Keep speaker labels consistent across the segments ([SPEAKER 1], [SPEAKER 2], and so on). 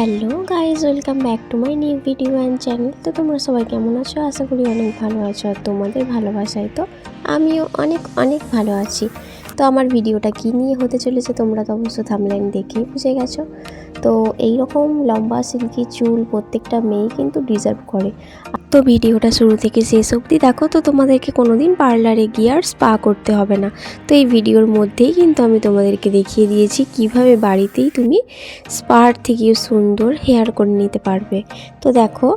[SPEAKER 1] Hello guys welcome back to my new video and channel. তো তোমরা সবাই কেমন আছো? আশা করি অনেক ভালো আছো আর তোমাদের ভালোবাসায় তো আমিও অনেক অনেক ভালো আছি। তো আমার ভিডিওটা কী নিয়ে হতে চলেছে তোমরা তো অবশ্য থামলাইন দেখেই বুঝে গেছো। তো এই রকম লম্বা সিল্কি চুল প্রত্যেকটা মেয়ে কিন্তু ডিজার্ভ করে। তো ভিডিওটা শুরু থেকে শেষ অবধি দেখো, তো তোমাদেরকে কোনো দিন পার্লারে গিয়ে আর স্পা করতে হবে না। তো এই ভিডিওর মধ্যেই কিন্তু আমি তোমাদেরকে দেখিয়ে দিয়েছি কীভাবে বাড়িতেই তুমি স্পার থেকে সুন্দর হেয়ার করে নিতে পারবে। তো দেখো,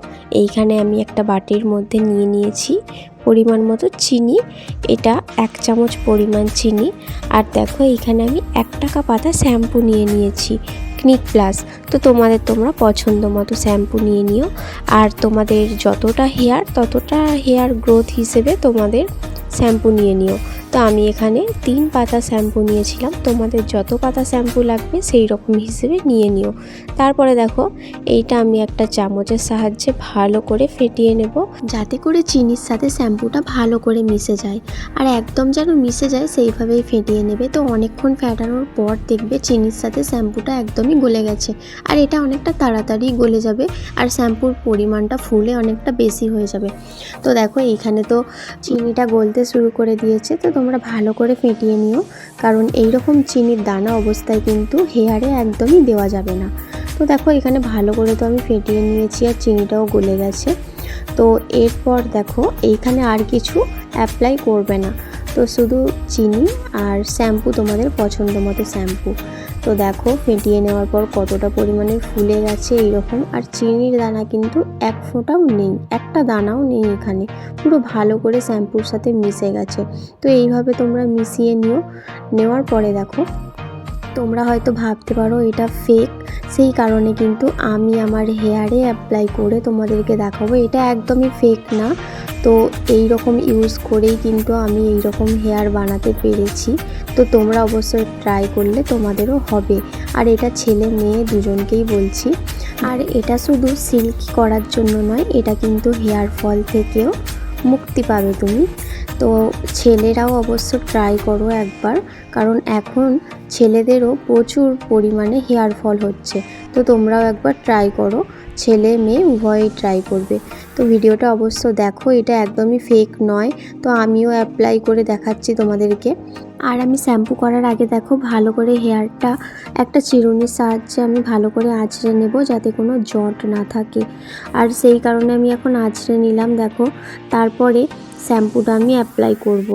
[SPEAKER 1] এইখানে আমি একটা বাটির মধ্যে নিয়ে নিয়েছি পরিমাণ মতো চিনি, এটা এক চামচ পরিমাণ চিনি। আর দেখো, এইখানে আমি এক টাকা পাতা শ্যাম্পু নিয়ে নিয়েছি। ক্নিক প্লাস তো তোমাদের তোমরা পছন্দ মতো শ্যাম্পু নিয়ে নিও। আর তোমাদের যতটা হেয়ার ততটা হেয়ার গ্রোথ হিসেবে তোমাদের শ্যাম্পু নিয়ে নিও। তো আমি এখানে তিন পাতা শ্যাম্পু নিয়েছিলাম। তোমাদের যত পাতা শ্যাম্পু লাগবে সেই রকম হিসেবে নিয়ে নিও। তারপরে দেখো, এইটা আমি একটা চামচের সাহায্যে ভালো করে ফেটিয়ে নেব। যাতে করে চিনির সাথে শ্যাম্পুটা ভালো করে মিশে যায়। আর একদম যেন মিশে যায় সেইভাবেই ফেটিয়ে নেবে। তো অনেকক্ষণ ফেটানোর পর দেখবে চিনির সাথে শ্যাম্পুটা একদমই গলে গেছে। আর এটা অনেকটা তাড়াতাড়ি গলে যাবে আর শ্যাম্পুর পরিমাণটা ফুলে অনেকটা বেশি হয়ে যাবে। তো দেখো, এইখানে তো চিনিটা গলতে শুরু করে দিয়েছে। তো তোমরা ভালো করে ফেটিয়ে নিও, কারণ এই রকম চিনির দানা অবস্থায় কিন্তু হেয়ারে একদমই দেওয়া যাবে না। তো দেখো, এখানে ভালো করে তো আমি ফেটিয়ে নিয়েছি আর চিনিটাও গলে গেছে। তো এরপর দেখো, এইখানে আর কিছু অ্যাপ্লাই করবে না। তো শুধু চিনি আর শ্যাম্পু তোমাদের পছন্দ মতো শ্যাম্পু। তো দেখো, ফেটিয়ে নেওয়ার পর কতটা পরিমাণে ফুলে গেছে এইরকম। আর চিনির দানা কিন্তু এক ফোঁটাও নেই, একটা দানাও নেই এখানে। পুরো ভালো করে শ্যাম্পুর সাথে মিশে গেছে। তো এইভাবে তোমরা মিশিয়ে নিও। নেওয়ার পরে দেখো, তোমরা হয়তো ভাবতে পারো এটা ফেক সেই কারণে কিন্তু আমি আমার হেয়ারে অ্যাপ্লাই করে তোমাদেরকে দেখাবো। এটা একদমই ফেক না। তো এই রকম ইউজ করেই কিন্তু আমি এই রকম হেয়ার বানাতে পেরেছি। তো তোমরা অবশ্যই ট্রাই করলে তোমাদেরও হবে। আর এটা ছেলে মেয়ে দুজনকেই বলছি। আর এটা শুধু সিল্কি করার জন্য নয়, এটা কিন্তু হেয়ার ফল থেকেও মুক্তি পাবে তুমি। তো ছেলেরাও অবশ্য ট্রাই করো একবার, কারণ এখন ছেলেদেরও প্রচুর পরিমাণে হেয়ার ফল হচ্ছে। তো তোমরাও একবার ট্রাই করো। ছেলে মেয়ে উভয়ই ট্রাই করবে। তো ভিডিওটা অবশ্য দেখো, এটা একদমই ফেক নয়। তো আমিও অ্যাপ্লাই করে দেখাচ্ছি তোমাদেরকে। আর আমি শ্যাম্পু করার আগে দেখো, ভালো করে হেয়ারটা একটা চিরুনির সাহায্যে আমি ভালো করে আঁচড়ে নেব যাতে কোনো জট না থাকে। আর সেই কারণে আমি এখন আঁচড়ে নিলাম, দেখো। তারপরে শ্যাম্পুটা আমি অ্যাপ্লাই করব।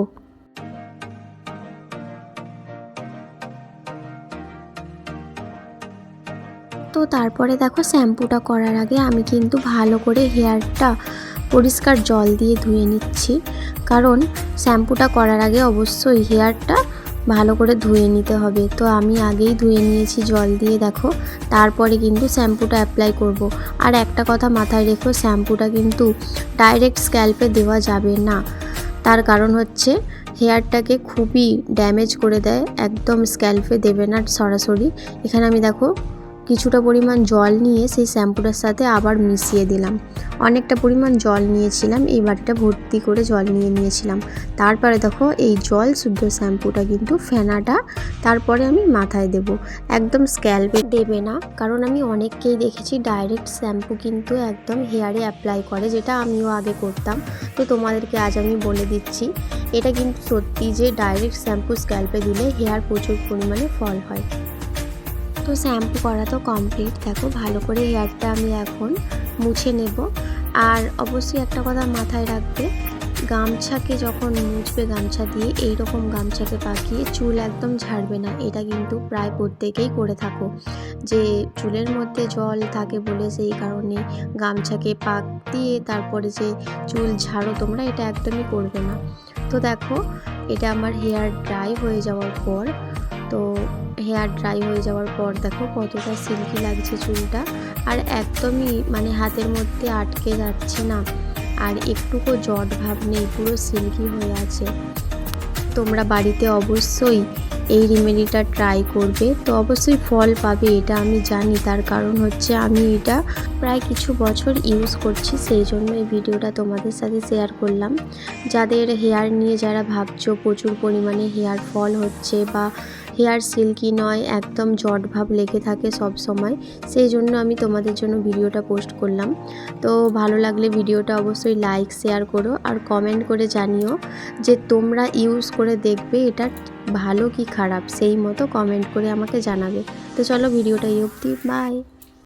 [SPEAKER 1] তো তারপরে দেখো শ্যাম্পুটা করার আগে আমি কিন্তু ভালো করে হেয়ারটা পরিষ্কার জল দিয়ে ধুয়ে নিচ্ছি। কারণ শ্যাম্পুটা করার আগে অবশ্যই হেয়ারটা ভালো করে ধুয়ে নিতে হবে। তো আমি আগেই ধুয়ে নিয়েছি জল দিয়ে, দেখো। তারপরে কিন্তু শ্যাম্পুটা অ্যাপ্লাই করব। আর একটা কথা মাথায় রেখো, শ্যাম্পুটা কিন্তু ডাইরেক্ট স্ক্যাল্পে দেওয়া যাবে না। তার কারণ হচ্ছে হেয়ারটাকে খুবই ড্যামেজ করে দেয়, একদম স্ক্যাল্পে দেবে না সরাসরি। এখানে আমি দেখো কিছুটা পরিমাণ জল নিয়ে সেই শ্যাম্পুটার সাথে আবার মিশিয়ে দিলাম। অনেকটা পরিমাণ জল নিয়েছিলাম, এই বাটিটা ভর্তি করে জল নিয়ে নিয়েছিলাম। তারপরে দেখো, এই জল শুদ্ধ শ্যাম্পুটা কিন্তু ফেনাটা তারপরে আমি মাথায় দেব। একদম স্ক্যাল্পে দেবে না, কারণ আমি অনেককেই দেখেছি ডাইরেক্ট শ্যাম্পু কিন্তু একদম হেয়ারে অ্যাপ্লাই করে, যেটা আমিও আগে করতাম। তো তোমাদেরকে আজ আমি বলে দিচ্ছি, এটা কিন্তু সত্যি যে ডাইরেক্ট শ্যাম্পু স্ক্যাল্পে দিলে হেয়ার প্রচুর পরিমাণে ফল হয়। তো শ্যাম্পু করা তো কমপ্লিট দেখো, ভালো করে হেয়ারটা আমি এখন মুছে নেব। আর অবশ্যই একটা কথা মাথায় রাখবে গামছাকে যখন মুছবে, গামছা দিয়ে এই রকম গামছাকে পাকিয়ে চুল একদম ঝাড়বে না। এটা কিন্তু প্রায় প্রত্যেকেই করে থাকো। যে চুলের মধ্যে জল থাকে বলে সেই কারণে গামছাকে পাক দিয়ে তারপরে যে চুল ঝাড়ো, তোমরা এটা একদমই করবে না। তো দেখো, এটা আমার হেয়ার ড্রাই হয়ে যাওয়ার পর তো হেয়ার ড্রাই হয়ে যাওয়ার পর দেখো কতটা সিল্কি লাগছে চুলটা। আর একদমই মানে হাতের মধ্যে আটকে যাচ্ছে না। আর একটুকু জট ভাব নেই, পুরো সিল্কি হয়ে আছে। তোমরা বাড়িতে অবশ্যই এই রেমেডিটা ট্রাই করবে। তো অবশ্যই ফল পাবে, এটা আমি জানি। তার কারণ হচ্ছে আমি এটা প্রায় কিছু বছর ইউজ করছি, সেই জন্য এই ভিডিওটা তোমাদের সাথে শেয়ার করলাম। যাদের হেয়ার নিয়ে যারা ভাবছ প্রচুর পরিমাণে হেয়ার ফল হচ্ছে বা হেয়ার সিল্কি নয়, একদম জট ভাব লেগে থাকে সব সময়। সেই জন্য আমি তোমাদের জন্য ভিডিওটা পোস্ট করলাম। তো ভালো লাগলে ভিডিওটা অবশ্যই লাইক শেয়ার করো আর কমেন্ট করে জানিও যে তোমরা ইউজ করে দেখবে এটা ভালো কি খারাপ, সেই মতো কমেন্ট করে আমাকে জানাবে। তো চলো ভিডিওটা এই বাই